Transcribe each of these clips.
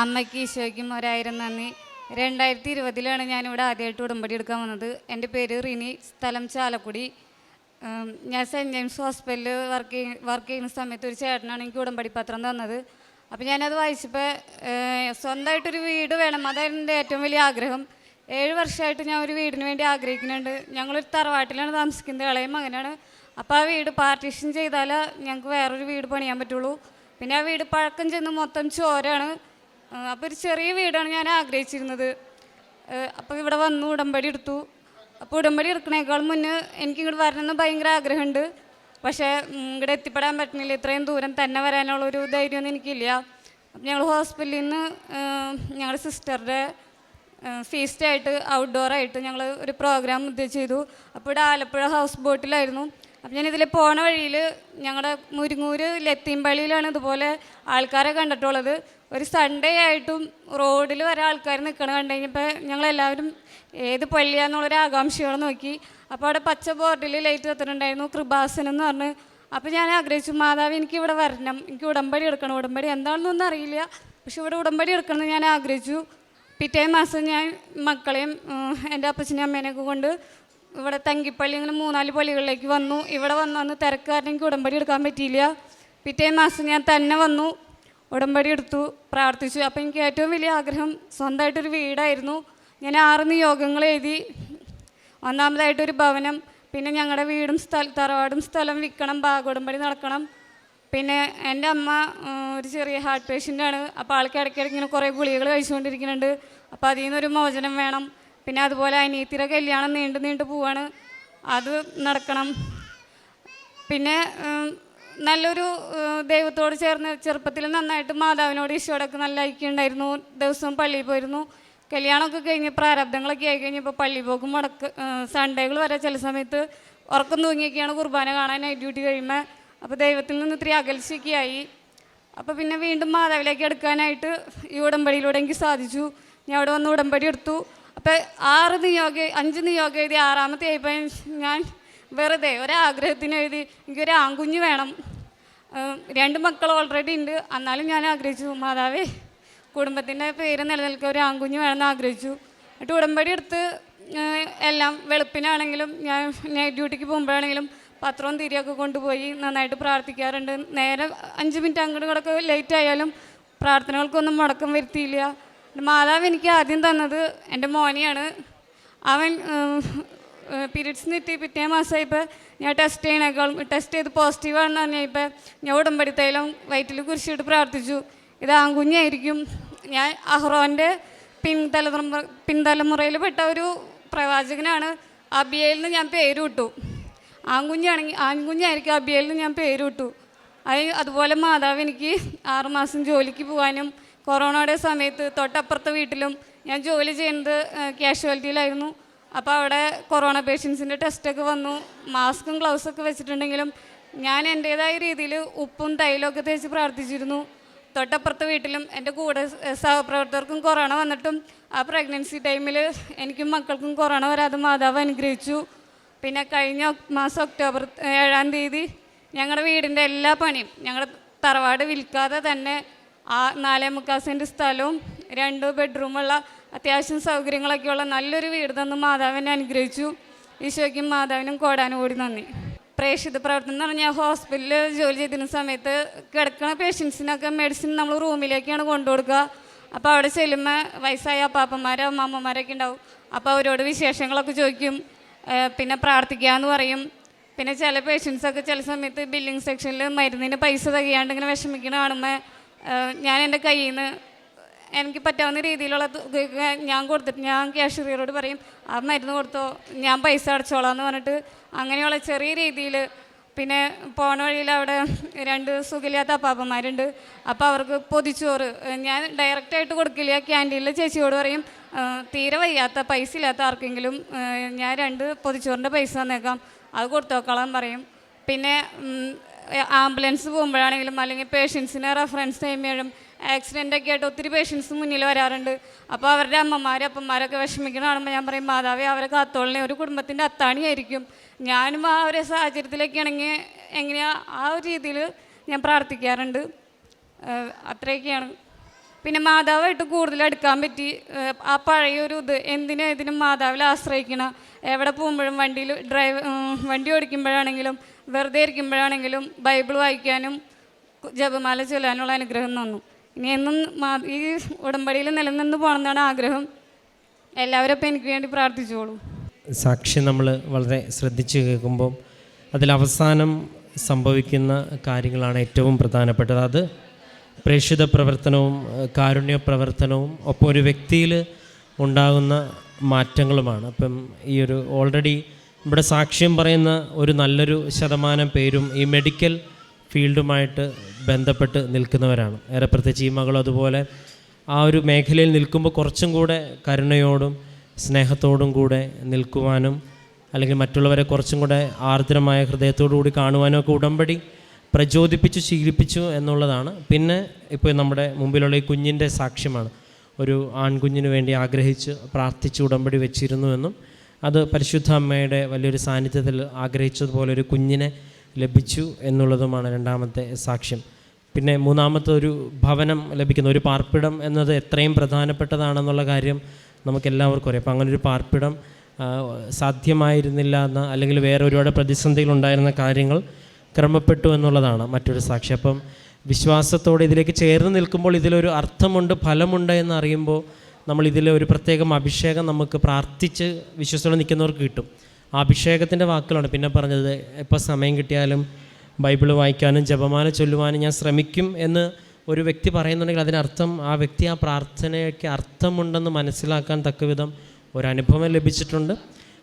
അമ്മയ്ക്ക് ഈശോയ്ക്കും ഒരായിരം നന്ദി. രണ്ടായിരത്തി ഇരുപതിലാണ് ഞാനിവിടെ ആദ്യമായിട്ട് ഉടമ്പടി എടുക്കാൻ വന്നത്. എന്റെ പേര് റിനി സ്ഥലം ചാലക്കുടി. ഞാൻ സെന്റ് ജെയിംസ് ഹോസ്പിറ്റലിൽ വർക്ക് വർക്ക് ചെയ്യുന്ന സമയത്ത് ഒരു ചേട്ടനാണ് എനിക്ക് ഉടമ്പടി പത്രം തന്നത്. അപ്പോൾ ഞാനത് വായിച്ചപ്പോൾ സ്വന്തമായിട്ടൊരു വീട് വേണം. അതായിരുന്നു എന്റെ ഏറ്റവും വലിയ ആഗ്രഹം. ഏഴ് വർഷമായിട്ട് ഞാൻ ഒരു വീടിന് വേണ്ടി ആഗ്രഹിക്കുന്നുണ്ട്. ഞങ്ങളൊരു തറവാട്ടിലാണ് താമസിക്കുന്നത് ഇളയ അങ്ങനെയാണ് അപ്പോൾ ആ വീട് പാർട്ടീഷൻ ചെയ്താലേ ഞങ്ങൾക്ക് വേറൊരു വീട് പണിയാൻ പറ്റുള്ളൂ. പിന്നെ ആ വീട് പഴക്കം ചെന്ന് മൊത്തം ചോരാണ്. അപ്പോൾ ഒരു ചെറിയ വീടാണ് ഞാൻ ആഗ്രഹിച്ചിരുന്നത്. അപ്പോൾ ഇവിടെ വന്നു ഉടമ്പടി എടുത്തു. അപ്പോൾ ഉടമ്പടി എടുക്കണേക്കാൾ മുന്നേ എനിക്ക് ഇങ്ങോട്ട് വരണമെന്ന് ഭയങ്കര ആഗ്രഹമുണ്ട്. പക്ഷേ ഇവിടെ എത്തിപ്പെടാൻ പറ്റുന്നില്ല. ഇത്രയും ദൂരം തന്നെ വരാനുള്ളൊരു ധൈര്യമൊന്നും എനിക്കില്ല. ഞങ്ങൾ ഹോസ്പിറ്റലിൽ നിന്ന് ഞങ്ങളുടെ സിസ്റ്ററുടെ ഫീസ്റ്റായിട്ട് ഔട്ട്ഡോറായിട്ട് ഞങ്ങൾ ഒരു പ്രോഗ്രാം ചെയ്തു. അപ്പോൾ ഇവിടെ ആലപ്പുഴ ഹൗസ് ബോട്ടിലായിരുന്നു. അപ്പം ഞാൻ ഇതിൽ പോണ വഴിയിൽ ഞങ്ങളുടെ മുരുങ്ങൂര് ലത്തീമ്പള്ളിയിലാണ് ഇതുപോലെ ആൾക്കാരെ കണ്ടിട്ടുള്ളത്. ഒരു സൺഡേ ആയിട്ടും റോഡിൽ വരെ ആൾക്കാർ നിൽക്കണ കണ്ടു കഴിഞ്ഞപ്പോൾ ഞങ്ങളെല്ലാവരും ഏത് പള്ളിയാന്നുള്ളൊരു ആകാംക്ഷയോടെ നോക്കി. അപ്പോൾ അവിടെ പച്ച ബോർഡിൽ ലൈറ്റ് കത്തിട്ടുണ്ടായിരുന്നു കൃപാസനം എന്ന് പറഞ്ഞ്. അപ്പോൾ ഞാൻ ആഗ്രഹിച്ചു മാതാവ് എനിക്ക് ഇവിടെ വരണം. എനിക്ക് ഉടമ്പടി എടുക്കണം. ഉടമ്പടി എന്താണെന്നൊന്നും അറിയില്ല. പക്ഷെ ഇവിടെ ഉടമ്പടി എടുക്കണം എന്ന് ഞാൻ ആഗ്രഹിച്ചു. പിറ്റേ മാസം ഞാൻ മക്കളെയും എന്റെ അപ്പച്ചനെയും അമ്മേനെയൊക്കെ കൊണ്ട് ഇവിടെ തങ്കിപ്പള്ളി ഇങ്ങനെ മൂന്നാൽ പള്ളികളിലേക്ക് വന്നു. ഇവിടെ വന്ന് തിരക്കാരൻ എനിക്ക് ഉടമ്പടി എടുക്കാൻ പറ്റിയില്ല. പിറ്റേ മാസം ഞാൻ തന്നെ വന്നു. ഉടമ്പടി എടുത്തു പ്രാർത്ഥിച്ചു. അപ്പോൾ എനിക്ക് ഏറ്റവും വലിയ ആഗ്രഹം സ്വന്തമായിട്ടൊരു വീടായിരുന്നു. ഞാൻ ആറ് നിയോഗങ്ങൾ എഴുതി. ഒന്നാമതായിട്ടൊരു ഭവനം പിന്നെ ഞങ്ങളുടെ വീടും സ്ഥല തറവാടും സ്ഥലം വിൽക്കണം ഭാഗോടമ്പടി നടക്കണം. പിന്നെ എന്റെ അമ്മ ഒരു ചെറിയ ഹാർട്ട് പേഷ്യന്റാണ് അപ്പോൾ ആൾക്ക് ഇടയ്ക്കിടയ്ക്ക് ഇങ്ങനെ കുറേ ഗുളികൾ കഴിച്ചുകൊണ്ടിരിക്കുന്നുണ്ട്. അപ്പോൾ അതിൽ നിന്നൊരു മോചനം വേണം. പിന്നെ അതുപോലെ അനിയത്തിയുടെ കല്യാണം നീണ്ടു നീണ്ടു പോവാണ്. അത് നടക്കണം. പിന്നെ നല്ലൊരു ദൈവത്തോട് ചേർന്ന് ചെറുപ്പത്തിൽ നന്നായിട്ട് മാതാവിനോട് ഈശോടൊക്കെ നല്ല ഐക്യമുണ്ടായിരുന്നു ദിവസവും പള്ളിയിൽ പോയിരുന്നു. കല്യാണമൊക്കെ കഴിഞ്ഞ് പ്രാരബ്ധങ്ങളൊക്കെ ആയി കഴിഞ്ഞപ്പോൾ പള്ളി പോകും മുടക്ക് സൺഡേകൾ വരെ ചില സമയത്ത് ഉറക്കം തൂങ്ങിയൊക്കെയാണ് കുർബാന കാണാൻ നൈറ്റ് ഡ്യൂട്ടി കഴിയുമ്പോൾ അപ്പോൾ ദൈവത്തിൽ നിന്ന് ഇത്തിരി അകൽച്ചയൊക്കെ ആയി. അപ്പോൾ പിന്നെ വീണ്ടും മാതാവിലേക്ക് എടുക്കാനായിട്ട് ഈ ഉടമ്പടിയിലൂടെ എനിക്ക് സാധിച്ചു. ഞാൻ അവിടെ വന്ന് ഉടമ്പടി എടുത്തു. അപ്പോൾ ആറ് നിയോഗ അഞ്ച് നിയോഗം എഴുതി ആറാമത്തെ ആയപ്പോൾ ഞാൻ വെറുതെ ഒരാഗ്രഹത്തിന് എഴുതി എനിക്കൊരു ആൺകുഞ്ഞ് വേണം. രണ്ട് മക്കൾ ഓൾറെഡി ഉണ്ട്. എന്നാലും ഞാൻ ആഗ്രഹിച്ചു. മാതാവേ കുടുംബത്തിന്റെ പേര് നിലനിൽക്കുക ഒരു ആൺകുഞ്ഞ് വേണമെന്ന് ആഗ്രഹിച്ചു. എന്നിട്ട് ഉടമ്പടി എടുത്ത് എല്ലാം വെളുപ്പിനാണെങ്കിലും ഞാൻ നൈറ്റ് ഡ്യൂട്ടിക്ക് പോകുമ്പോഴാണെങ്കിലും പത്രവും തിരിയൊക്കെ കൊണ്ടുപോയി നന്നായിട്ട് പ്രാർത്ഥിക്കാറുണ്ട്. നേരെ അഞ്ച് മിനിറ്റ് അങ്ങോട്ട് കിടക്ക് ലേറ്റ് ആയാലും പ്രാർത്ഥനകൾക്കൊന്നും മുടക്കം വരുത്തിയില്ല. മാതാവ് എനിക്ക് ആദ്യം തന്നത് എന്റെ മോനെയാണ്. അവൻ പീരീഡ്സ് കിട്ടി പിറ്റേ മാസമായപ്പോൾ ഞാൻ ടെസ്റ്റ് ചെയ്യണേക്കാളും ടെസ്റ്റ് ചെയ്ത് പോസിറ്റീവാണെന്ന് പറഞ്ഞപ്പോൾ ഞാൻ ഉടമ്പടി തൈലം വയറ്റിൽ കുരിശിട്ട് പ്രാർത്ഥിച്ചു. ഇത് ആൺകുഞ്ഞായിരിക്കും. ഞാൻ അഹ്റോന്റെ പിൻതലമുറ പിൻതലമുറയിൽ പെട്ട ഒരു പ്രവാചകനാണ്. അബിയയിൽ നിന്ന് ഞാൻ പേര് വിട്ടു. ആൺകുഞ്ഞാണെങ്കിൽ ആൺകുഞ്ഞായിരിക്കും അബിയയിൽ നിന്ന് ഞാൻ പേര് വിട്ടു. അത് അതുപോലെ മാതാവ് എനിക്ക് ആറുമാസം ജോലിക്ക് പോകാനും കൊറോണയുടെ സമയത്ത് തൊട്ടപ്പുറത്തെ വീട്ടിലും ഞാൻ ജോലി ചെയ്യുന്നത് ക്യാഷ്വാലിറ്റിയിലായിരുന്നു അപ്പോൾ അവിടെ കൊറോണ പേഷ്യൻസിന്റെ ടെസ്റ്റൊക്കെ വന്നു. മാസ്കും ഗ്ലൗസൊക്കെ വെച്ചിട്ടുണ്ടെങ്കിലും ഞാൻ എന്റേതായ രീതിയിൽ ഉപ്പും തൈലമൊക്കെ തേച്ച് പ്രാർത്ഥിച്ചിരുന്നു. തൊട്ടപ്പുറത്തെ വീട്ടിലും എന്റെ കൂടെ സഹപ്രവർത്തകർക്കും കൊറോണ വന്നിട്ടും ആ പ്രഗ്നൻസി ടൈമിൽ എനിക്കും മക്കൾക്കും കൊറോണ വരാതെ മാതാവ് അനുഗ്രഹിച്ചു. പിന്നെ കഴിഞ്ഞ മാസം ഒക്ടോബർ ഏഴാം തീയതി ഞങ്ങളുടെ വീടിന്റെ എല്ലാ പണിയും ഞങ്ങളുടെ തറവാട് വിൽക്കാതെ തന്നെ ആ നാലേ മുക്കാൽ സെന്റ് സ്ഥലവും രണ്ട് ബെഡ്റൂമുള്ള അത്യാവശ്യം സൗകര്യങ്ങളൊക്കെയുള്ള നല്ലൊരു വീട് തന്ന് മാതാവിനെ അനുഗ്രഹിച്ചു. ഈശോയ്ക്കും മാതാവിനും കോടാനും കൂടി നന്ദി. പ്രേക്ഷിത പ്രവർത്തനം എന്ന് പറഞ്ഞാൽ ഹോസ്പിറ്റലിൽ ജോലി ചെയ്തിരുന്ന സമയത്ത് കിടക്കുന്ന പേഷ്യൻസിനൊക്കെ മെഡിസിൻ നമ്മൾ റൂമിലേക്കാണ് കൊണ്ടുകൊടുക്കുക. അപ്പോൾ അവിടെ ചെല്ലുമ്പോൾ വയസ്സായ അപ്പാപ്പന്മാരോ അമ്മാമ്മമാരൊക്കെ ഉണ്ടാവും. അപ്പോൾ അവരോട് വിശേഷങ്ങളൊക്കെ ചോദിക്കും. പിന്നെ പിന്നെ പ്രാർത്ഥിക്കാമെന്ന് പറയും. പിന്നെ ചില പേഷ്യൻസൊക്കെ ചില സമയത്ത് ബില്ലിംഗ് സെക്ഷനിൽ മരുന്നിന് പൈസ തികയാണ്ട് ഇങ്ങനെ വിഷമിക്കണ കാണുമ്പോൾ ഞാൻ എന്റെ കയ്യിൽ നിന്ന് എനിക്ക് പറ്റാവുന്ന രീതിയിലുള്ള ഞാൻ കൊടുത്തിട്ട് ഞാൻ ക്യാഷ്യറിയറോട് പറയും ആ മരുന്ന് കൊടുത്തോ? ഞാൻ പൈസ അടച്ചോളാം എന്ന് പറഞ്ഞിട്ട് അങ്ങനെയുള്ള ചെറിയ രീതിയിൽ പിന്നെ പോണ വഴിയിൽ അവിടെ രണ്ട് സുഖമില്ലാത്ത അപ്പാപ്പന്മാരുണ്ട്. അപ്പോൾ അവർക്ക് പൊതിച്ചോറ് ഞാൻ ഡയറക്റ്റായിട്ട് കൊടുക്കില്ല. ക്യാന്റീനിലെ ചേച്ചിയോട് പറയും തീരെ വയ്യാത്ത പൈസ ഇല്ലാത്ത ആർക്കെങ്കിലും ഞാൻ രണ്ട് പൊതിച്ചോറിന്റെ പൈസ തന്നേക്കാം. അത് കൊടുത്തോക്കോളാൻ പറയും. പിന്നെ ആംബുലൻസ് പോകുമ്പോഴാണെങ്കിലും അല്ലെങ്കിൽ പേഷ്യൻസിനെ റെഫറൻസ് ചെയ്യുമ്പോഴും ആക്സിഡന്റ് ഒക്കെ ആയിട്ട് ഒത്തിരി പേഷ്യൻസ് മുന്നിൽ വരാറുണ്ട്. അപ്പോൾ അവരുടെ അമ്മമാരും അപ്പന്മാരൊക്കെ വിഷമിക്കണം കാണുമ്പോൾ ഞാൻ പറയും മാതാവേ അവരെ കാത്തോളിനെ ഒരു കുടുംബത്തിന്റെ അത്താണിയായിരിക്കും. ഞാനും ആ ഒരു സാഹചര്യത്തിലൊക്കെ ആണെങ്കിൽ എങ്ങനെയാ ആ ഒരു രീതിയിൽ ഞാൻ പ്രാർത്ഥിക്കാറുണ്ട്. അത്രയൊക്കെയാണ്. പിന്നെ മാതാവായിട്ട് കൂടുതൽ അടുക്കാൻ പറ്റി. ആ പഴയൊരു ഇത് എന്തിനും ഇതിനും മാതാവിൽ ആശ്രയിക്കണം? എവിടെ പോകുമ്പോഴും വണ്ടിയിൽ ഡ്രൈവ് വണ്ടി ഓടിക്കുമ്പോഴാണെങ്കിലും വെറുതെ ഇരിക്കുമ്പോഴാണെങ്കിലും ബൈബിൾ വായിക്കാനും ജപമാല ചൊല്ലാനുള്ള അനുഗ്രഹം തന്നു. ഇനി എന്നും ഈ ഉടമ്പടിയിൽ നിലനിന്ന് പോകണമെന്നാണ് ആഗ്രഹം. എല്ലാവരും അപ്പം എനിക്ക് വേണ്ടി പ്രാർത്ഥിച്ചോളൂ. സാക്ഷി നമ്മൾ വളരെ ശ്രദ്ധിച്ച് കേൾക്കുമ്പോൾ അതിലവസാനം സംഭവിക്കുന്ന കാര്യങ്ങളാണ് ഏറ്റവും പ്രധാനപ്പെട്ടത്. അത് പ്രേക്ഷിത പ്രവർത്തനവും കാരുണ്യ പ്രവർത്തനവും ഒപ്പം ഒരു വ്യക്തിയിൽ ഉണ്ടാകുന്ന മാറ്റങ്ങളുമാണ്. അപ്പം ഈ ഒരു ഓൾറെഡി ഇവിടെ സാക്ഷ്യം പറയുന്ന ഒരു നല്ലൊരു ശതമാനം പേരും ഈ മെഡിക്കൽ ഫീൽഡുമായിട്ട് ബന്ധപ്പെട്ട് നിൽക്കുന്നവരാണ്. ഏറെ പ്രത്യേകിച്ച് ഈ മകളും അതുപോലെ ആ ഒരു മേഖലയിൽ നിൽക്കുമ്പോൾ കുറച്ചും കൂടെ കരുണയോടും സ്നേഹത്തോടും കൂടെ നിൽക്കുവാനും അല്ലെങ്കിൽ മറ്റുള്ളവരെ കുറച്ചും കൂടെ ആർദ്രമായ ഹൃദയത്തോടു കൂടി കാണുവാനും ഒക്കെ ഉടമ്പടി പ്രചോദിപ്പിച്ചു ശീലിപ്പിച്ചു എന്നുള്ളതാണ്. പിന്നെ ഇപ്പോൾ നമ്മുടെ മുമ്പിലുള്ള ഈ കുഞ്ഞിന്റെ സാക്ഷ്യമാണ്. ഒരു ആൺകുഞ്ഞിന് വേണ്ടി ആഗ്രഹിച്ച് പ്രാർത്ഥിച്ച് ഉടമ്പടി വെച്ചിരുന്നു എന്നും അത് പരിശുദ്ധ അമ്മയുടെ വലിയൊരു സാന്നിധ്യത്തിൽ ആഗ്രഹിച്ചതുപോലെ ഒരു കുഞ്ഞിനെ ലഭിച്ചു എന്നുള്ളതുമാണ് രണ്ടാമത്തെ സാക്ഷ്യം. പിന്നെ മൂന്നാമത്തെ ഒരു ഭവനം ലഭിക്കുന്ന ഒരു പാർപ്പിടം എന്നത് എത്രയും പ്രധാനപ്പെട്ടതാണെന്നുള്ള കാര്യം നമുക്കെല്ലാവർക്കും അറിയാം. അപ്പോൾ അങ്ങനെ ഒരു പാർപ്പിടം സാധ്യമായിരുന്നില്ല എന്ന അല്ലെങ്കിൽ വേറെ ഒരുപാട് പ്രതിസന്ധികളുണ്ടായിരുന്ന കാര്യങ്ങൾ ക്രമപ്പെട്ടു എന്നുള്ളതാണ് മറ്റൊരു സാക്ഷി. അപ്പം വിശ്വാസത്തോടെ ഇതിലേക്ക് ചേർന്ന് നിൽക്കുമ്പോൾ ഇതിലൊരു അർത്ഥമുണ്ട് ഫലമുണ്ട് എന്നറിയുമ്പോൾ നമ്മൾ ഇതിൽ ഒരു പ്രത്യേകം അഭിഷേകം നമുക്ക് പ്രാർത്ഥിച്ച് വിശ്വസത്തോടെ നിൽക്കുന്നവർക്ക് കിട്ടും. ആ അഭിഷേകത്തിന്റെ വാക്കുകളാണ് പിന്നെ പറഞ്ഞത് എപ്പോൾ സമയം കിട്ടിയാലും ബൈബിൾ വായിക്കാനും ജപമാല ചൊല്ലുവാനും ഞാൻ ശ്രമിക്കും എന്ന് ഒരു വ്യക്തി പറയുന്നുണ്ടെങ്കിൽ അതിനർത്ഥം ആ വ്യക്തി ആ പ്രാർത്ഥനയ്ക്ക് അർത്ഥമുണ്ടെന്ന് മനസ്സിലാക്കാൻ തക്കവിധം ഒരനുഭവം ലഭിച്ചിട്ടുണ്ട്.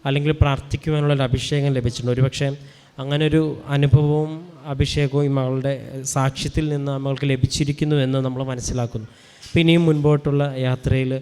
അല്ലെങ്കിൽ പ്രാർത്ഥിക്കുവാനുള്ള ഒരു അഭിഷേകം ലഭിച്ചിട്ടുണ്ട്. ഒരുപക്ഷെ അങ്ങനെ ഒരു അനുഭവവും അഭിഷേകവും ഈ മകളുടെ സാക്ഷ്യത്തിൽ നിന്ന് മകൾക്ക് ലഭിച്ചിരിക്കുന്നു എന്ന് നമ്മൾ മനസ്സിലാക്കുന്നു. പിന്നെയും മുൻപോട്ടുള്ള യാത്രയിൽ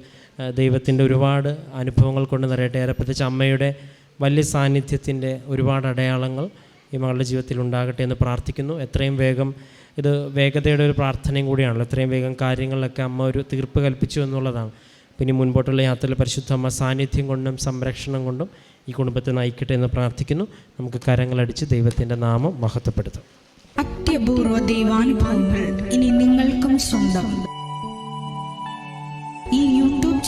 ദൈവത്തിന്റെ ഒരുപാട് അനുഭവങ്ങൾ കൊണ്ട് നിറയട്ടെ. ഏറെ പ്രത്യേകിച്ച് അമ്മയുടെ വലിയ സാന്നിധ്യത്തിന്റെ ഒരുപാട് അടയാളങ്ങൾ ഈ മകളുടെ ജീവിതത്തിൽ ഉണ്ടാകട്ടെ എന്ന് പ്രാർത്ഥിക്കുന്നു. എത്രയും വേഗം ഇത് വേഗതയുടെ ഒരു പ്രാർത്ഥനയും കൂടിയാണല്ലോ. എത്രയും വേഗം കാര്യങ്ങളിലൊക്കെ അമ്മ ഒരു തീർപ്പ് കൽപ്പിച്ചു എന്നുള്ളതാണ്. പിന്നെ മുൻപോട്ടുള്ള യാത്രയിൽ പരിശുദ്ധ അമ്മ സാന്നിധ്യം കൊണ്ടും സംരക്ഷണം കൊണ്ടും ഈ കുടുംബത്തെ നയിക്കട്ടെ എന്ന് പ്രാർത്ഥിക്കുന്നു. നമുക്ക് കരങ്ങളടിച്ച് ദൈവത്തിന്റെ നാമം മഹത്വപ്പെടുത്തും. അത്യപൂർവ ദൈവാനുഭവങ്ങൾ ഇനി നിങ്ങൾക്കും സ്വന്തം.